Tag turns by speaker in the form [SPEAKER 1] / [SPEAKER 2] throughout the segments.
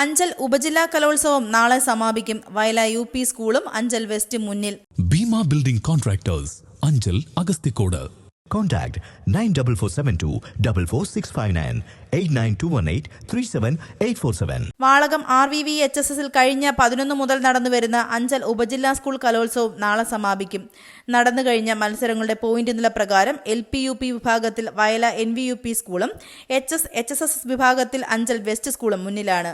[SPEAKER 1] അഞ്ചൽ ഉപജില്ലാ കലോത്സവം നാളെ സമാപിക്കും. വയല യു പി സ്കൂളും അഞ്ചൽ വെസ്റ്റ് മുന്നിൽ.
[SPEAKER 2] Bheema building contractors Anchal Agasthikode
[SPEAKER 3] Contact 94472 44659 89218 37847.
[SPEAKER 1] Valakom R V V H S എസിൽ കഴിഞ്ഞ പതിനൊന്ന് മുതൽ നടന്നുവരുന്ന അഞ്ചൽ ഉപജില്ലാ സ്കൂൾ കലോത്സവം നാളെ സമാപിക്കും നടന്നു കഴിഞ്ഞ മത്സരങ്ങളുടെ പോയിന്റ് നില പ്രകാരം എൽ പി യു പി വിഭാഗത്തിൽ Vayala N V U P സ്കൂളും H S H S S വിഭാഗത്തിൽ അഞ്ചൽ വെസ്റ്റ് സ്കൂളും മുന്നിലാണ്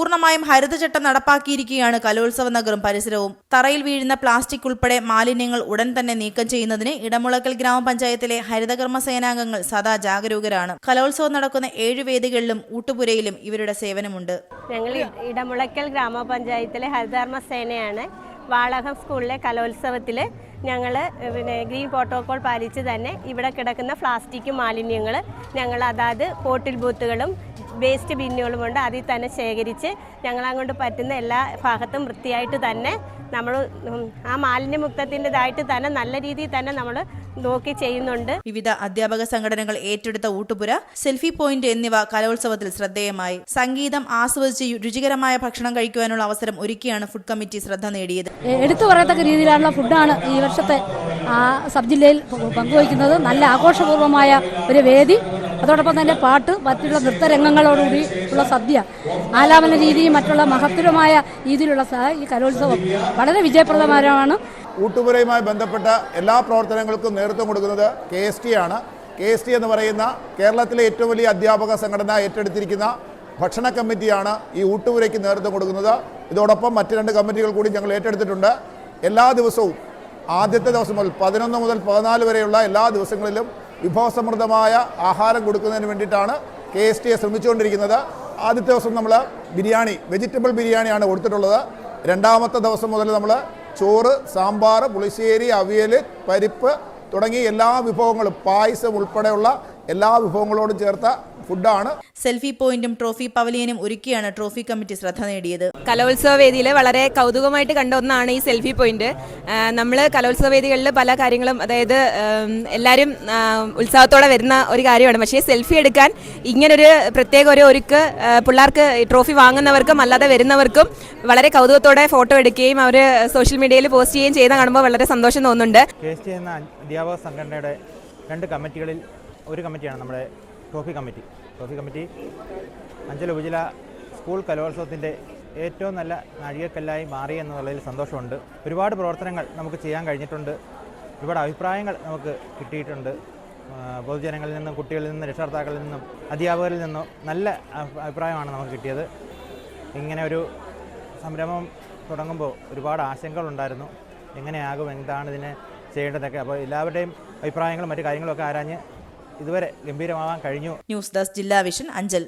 [SPEAKER 1] പൂർണമായും ഹരിതചട്ടം നടപ്പാക്കിയിരിക്കുകയാണ് കലോത്സവ നഗറും പരിസരവും. തറയിൽ വീഴുന്ന പ്ലാസ്റ്റിക് ഉൾപ്പെടെ മാലിന്യങ്ങൾ ഉടൻ തന്നെ നീക്കം ചെയ്യുന്നതിന് ഇടമുളക്കൽ ഗ്രാമപഞ്ചായത്തിലെ ഹരിതകർമ്മ സേനാംഗങ്ങൾ സദാ ജാഗരൂകരാണ്. കലോത്സവം നടക്കുന്ന ഏഴു വേദികളിലും ഊട്ടുപുരയിലും ഇവരുടെ സേവനമുണ്ട്.
[SPEAKER 4] ഞങ്ങൾ ഇടമുളക്കൽ ഗ്രാമപഞ്ചായത്തിലെ ഹരിതകർമ്മ സേനയാണ്. വാളകം സ്കൂളിലെ കലോത്സവത്തിൽ ഞങ്ങൾ പിന്നെ ഗ്രീൻ പ്രോട്ടോകോൾ പാലിച്ച് തന്നെ ഇവിടെ കിടക്കുന്ന പ്ലാസ്റ്റിക് മാലിന്യങ്ങൾ ഞങ്ങൾ അതാത് പോട്ടിൽ ബൂത്തുകളും വേസ്റ്റ് ബിന്നുകളുമുണ്ട് അതിൽ തന്നെ ശേഖരിച്ച് ഞങ്ങളങ്ങോട്ട് പറ്റുന്ന എല്ലാ ഭാഗത്തും വൃത്തിയായിട്ട് തന്നെ നമ്മൾ ആ മാലിന്യമുക്തത്തിന്റെതായിട്ട് തന്നെ നല്ല രീതിയിൽ തന്നെ നമ്മൾ നോക്കി ചെയ്യുന്നുണ്ട്.
[SPEAKER 1] വിവിധ അധ്യാപക സംഘടനകൾ ഏറ്റെടുത്ത ഊട്ടുപുര സെൽഫി പോയിന്റ് എന്നിവ കലോത്സവത്തിൽ ശ്രദ്ധേയമായി. സംഗീതം ആസ്വദിച്ച് രുചികരമായ ഭക്ഷണം കഴിക്കുവാനുള്ള അവസരം ഒരുക്കിയാണ് ഫുഡ് കമ്മിറ്റി ശ്രദ്ധ നേടിയത്.
[SPEAKER 5] എടുത്തു പറയത്തക്ക രീതിയിലുള്ള ഫുഡാണ് ഈ വർഷത്തെ ആ സബ് ജില്ലയിൽ പങ്കുവയ്ക്കുന്നത് നല്ല ആഘോഷപൂർവമായ ഒരു വേദി. അതോടൊപ്പം തന്നെ പാട്ട് മറ്റുള്ള നൃത്തരംഗങ്ങളോടുകൂടി ഉള്ള സദ്യ ആലാപന രീതിയും മറ്റുള്ള മഹത്തരമായ രീതിയിലുള്ള ഈ കലോത്സവം വളരെ വിജയപ്രദമാരമാണ്.
[SPEAKER 6] ഊട്ടുപുരയുമായി ബന്ധപ്പെട്ട എല്ലാ പ്രവർത്തനങ്ങൾക്കും നേതൃത്വം കൊടുക്കുന്നത് കെ എസ് ടി ആണ്. കെ എസ് ടി എന്ന് പറയുന്ന കേരളത്തിലെ ഏറ്റവും വലിയ അധ്യാപക സംഘടന ഏറ്റെടുത്തിരിക്കുന്ന ഭക്ഷണ കമ്മിറ്റിയാണ് ഈ ഊട്ടുപുരയ്ക്ക് നേതൃത്വം കൊടുക്കുന്നത്. ഇതോടൊപ്പം മറ്റ് രണ്ട് കമ്മിറ്റികൾ കൂടി ഞങ്ങൾ ഏറ്റെടുത്തിട്ടുണ്ട്. എല്ലാ ദിവസവും ആദ്യത്തെ ദിവസം മുതൽ പതിനൊന്ന് മുതൽ പതിനാല് വരെയുള്ള എല്ലാ ദിവസങ്ങളിലും വിഭവസമൃദ്ധമായ ആഹാരം കൊടുക്കുന്നതിന് വേണ്ടിയിട്ടാണ് കെ എസ് ടി എ ശ്രമിച്ചുകൊണ്ടിരിക്കുന്നത്. ആദ്യത്തെ ദിവസം നമ്മൾ ബിരിയാണി വെജിറ്റബിൾ ബിരിയാണിയാണ് കൊടുത്തിട്ടുള്ളത്. രണ്ടാമത്തെ ദിവസം മുതൽ നമ്മൾ ചോറ് സാമ്പാർ പുളിശ്ശേരി അവിയൽ പരിപ്പ് തുടങ്ങി എല്ലാ വിഭവങ്ങളും പായസം ഉൾപ്പെടെയുള്ള എല്ലാ വിഭവങ്ങളോടും ചേർത്ത ഫുഡാണ്.
[SPEAKER 1] സെൽഫി പോയിന്റും ട്രോഫി പവലിയനും ഒരുക്കിയാണ് ട്രോഫി കമ്മിറ്റി ശ്രദ്ധ നേടിയത്.
[SPEAKER 7] കലോത്സവ വേദിയിൽ വളരെ കൗതുകമായിട്ട് കണ്ട ഒന്നാണ് ഈ സെൽഫി പോയിന്റ്. നമ്മൾ കലോത്സവ വേദികളിൽ പല കാര്യങ്ങളും അതായത് എല്ലാവരും ഉത്സാഹത്തോടെ വരുന്ന ഒരു കാര്യമാണ്. പക്ഷേ സെൽഫി എടുക്കാൻ ഇങ്ങനൊരു പ്രത്യേക ഒരു ഒരുക്ക് പിള്ളേർക്ക് ട്രോഫി വാങ്ങുന്നവർക്കും അല്ലാതെ വരുന്നവർക്കും വളരെ കൗതുകത്തോടെ ഫോട്ടോ എടുക്കുകയും അവർ സോഷ്യൽ മീഡിയയിൽ പോസ്റ്റ് ചെയ്യുകയും ചെയ്യുന്ന കാണുമ്പോൾ വളരെ സന്തോഷം തോന്നുന്നുണ്ട്.
[SPEAKER 8] അധ്യാപക സംഘടനയുടെ രണ്ട് കമ്മിറ്റികളിൽ ഒരു കമ്മിറ്റിയാണ് നമ്മുടെ trophy committee. Trophy committee Anchal ഉപജില school കലോത്സവത്തിന്റെ ഏറ്റവും നല്ല നാഴികക്കല്ലായി മാറി എന്നുള്ളതിൽ സന്തോഷമുണ്ട്. ഒരുപാട് പ്രവർത്തനങ്ങൾ നമുക്ക് ചെയ്യാൻ കഴിഞ്ഞിട്ടുണ്ട്. ഒരുപാട് അഭിപ്രായങ്ങൾ നമുക്ക് കിട്ടിയിട്ടുണ്ട്. പൊതുജനങ്ങളിൽ നിന്നും കുട്ടികളിൽ നിന്നും രക്ഷകർത്താക്കളിൽ നിന്നും അധ്യാപകരിൽ നിന്നും നല്ല അഭിപ്രായമാണ് നമുക്ക് കിട്ടിയത്. ഇങ്ങനെ ഒരു സംരംഭം തുടങ്ങുമ്പോൾ ഒരുപാട് ആശങ്കകളുണ്ടായിരുന്നു എങ്ങനെയാകും എന്താണ് ഇതിനെ ചെയ്യേണ്ടതൊക്കെ? അപ്പോൾ എല്ലാവരുടെയും അഭിപ്രായങ്ങളും മറ്റു കാര്യങ്ങളൊക്കെ ആരാഞ്ഞ് ഇതുവരെ ഗംഭീരമാവാൻ കഴിഞ്ഞു.
[SPEAKER 1] ന്യൂസ് ഡെസ്ക് ജില്ലാ വിഷൻ അഞ്ചൽ.